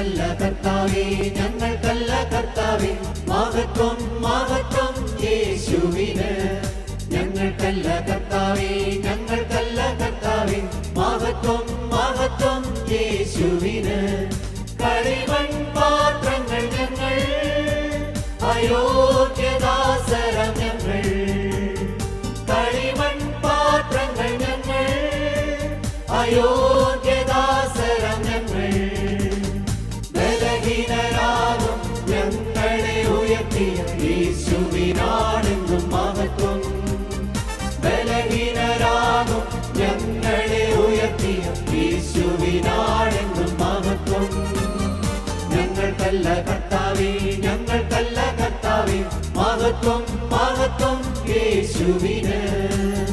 ഞങ്ങൾക്കല്ല കർത്താവേ ഞങ്ങൾക്കല്ല കർത്താവേ. മഹത്വം മഹത്വം യേശുവിന്. ഞങ്ങൾക്കല്ല കർത്താവേ ഞങ്ങൾക്കല്ല കർത്താവേ. മഹത്വം മഹത്വം യേശുവിന്. കളിമൺ പാത്രങ്ങൾ ഞങ്ങൾ അയോഗ്യദാസരം ഞങ്ങൾ. കളിമൺ പാത്രങ്ങൾ ഞങ്ങൾ അയോഗ്യദാസരം യേശുവിനാണെന്നും മഹത്വം. ഞങ്ങളെ മഹത്വം. ഞങ്ങൾക്കല്ല കർത്താവേ മഹത്വം മഹത്വം യേശുവിന്.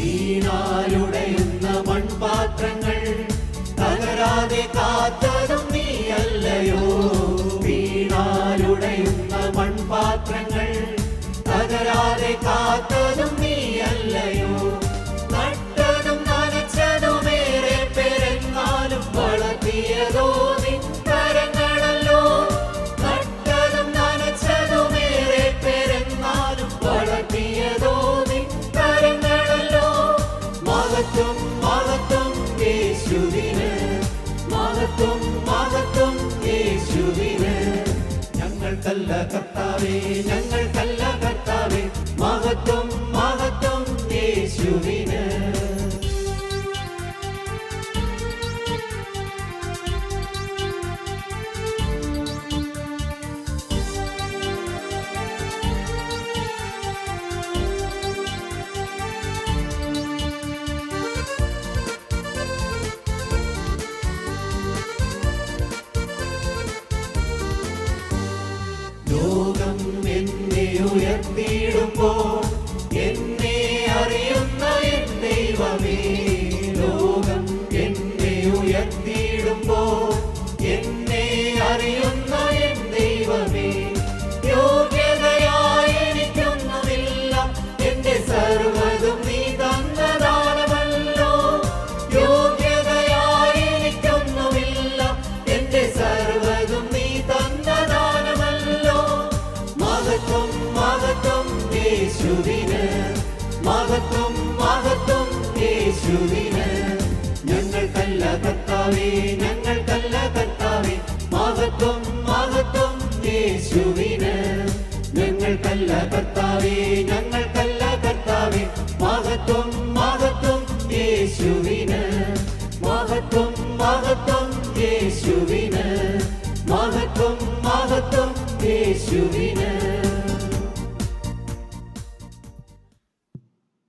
വീണാലുടയുന്ന മൺപാത്രങ്ങൾ തകരാതെ കാത്തതും നീയല്ലയോ? വീണാലുടയുന്ന മൺപാത്രങ്ങൾ തകരാതെ കാത്തതും മഹത്വം മഹത്വം യേശുവിന് മഹത്വം മഹത്വം യേശുവിന് ഞങ്ങൾക്കല്ല കർത്താവേ ഞങ്ങൾക്കല്ല കർത്താവേ. മഹത്വം മഹത്വം യേശുവിന് യേശുവിന് മഹത്വം മഹത്വം യേശുവിന്. ഞങ്ങൾക്കല്ല കർത്താവേ ഞങ്ങൾക്കല്ല